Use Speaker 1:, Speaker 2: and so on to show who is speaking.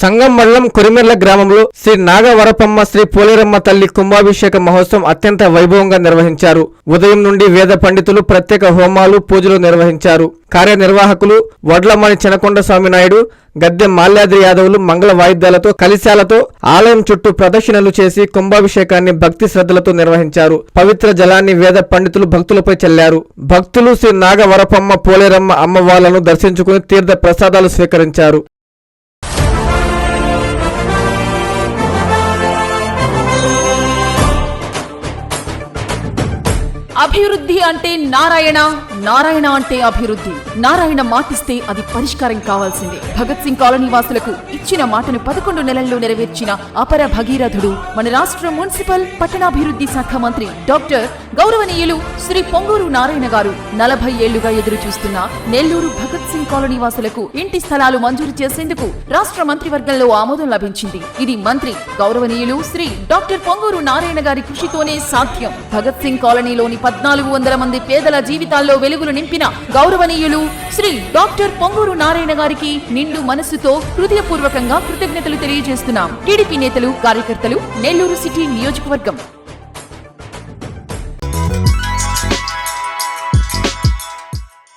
Speaker 1: సంగం మండలం కొరిమెర్ల గ్రామంలో శ్రీ నాగవరపమ్మ శ్రీ పోలేరమ్మ తల్లి కుంభాభిషేక మహోత్సవం అత్యంత వైభవంగా నిర్వహించారు. ఉదయం నుండి వేద పండితులు ప్రత్యేక హోమాలు పూజలు నిర్వహించారు. కార్యనిర్వాహకులు వడ్లమణి చెనకొండ స్వామి నాయుడు గద్దె మాల్యాద్రి యాదవులు మంగళ వాయిద్యాలతో కలిశాలతో ఆలయం చుట్టూ ప్రదక్షిణలు చేసి కుంభాభిషేకాన్ని భక్తి శ్రద్ధలతో నిర్వహించారు. పవిత్ర జలాన్ని వేద పండితులు భక్తులపై చల్లారు. భక్తులు శ్రీ నాగవరపమ్మ పోలేరమ్మ అమ్మవార్లను దర్శించుకుని తీర్థ ప్రసాదాలు స్వీకరించారు.
Speaker 2: అభివృద్ధి అంటే నారాయణ నారాయణ అంటే అభివృద్ధి. నారాయణ మాటిస్తే అది పరిష్కారం కావాల్సిందే. భగత్ సింగ్ కాలనీ వాసులకు ఇచ్చిన మాటను పదకొండు నెలల్లో నెరవేర్చిన అపర భగీరథుడు మన రాష్ట్ర మున్సిపల్ పట్టణాభివృద్ధి శాఖ మంత్రి డాక్టర్ గౌరవనీయులు శ్రీ పొంగూరు నారాయణ గారు నలభై ఏళ్ళుగా ఎదురు చూస్తున్న నెల్లూరు భగత్ సింగ్ కాలనీ వాసులకు ఇంటి స్థలాలు మంజూరు చేసేందుకు రాష్ట్ర మంత్రివర్గంలో ఆమోదం లభించింది. ఇది మంత్రి గౌరవనీయులు శ్రీ డాక్టర్ పొంగూరు నారాయణ గారి కృషితోనే సాధ్యం. భగత్ సింగ్ కాలనీలోని పద్నాలుగు వందల మంది పేదల జీవితాల్లో వెలుగులు నింపిన గౌరవనీయులు శ్రీ డాక్టర్ పొంగూరు నారాయణ గారికి నిండు మనస్సుతో హృదయపూర్వకంగా కృతజ్ఞతలు తెలియజేస్తున్నాం. టీడీపీ నేతలు కార్యకర్తలు నెల్లూరు సిటీ నియోజకవర్గం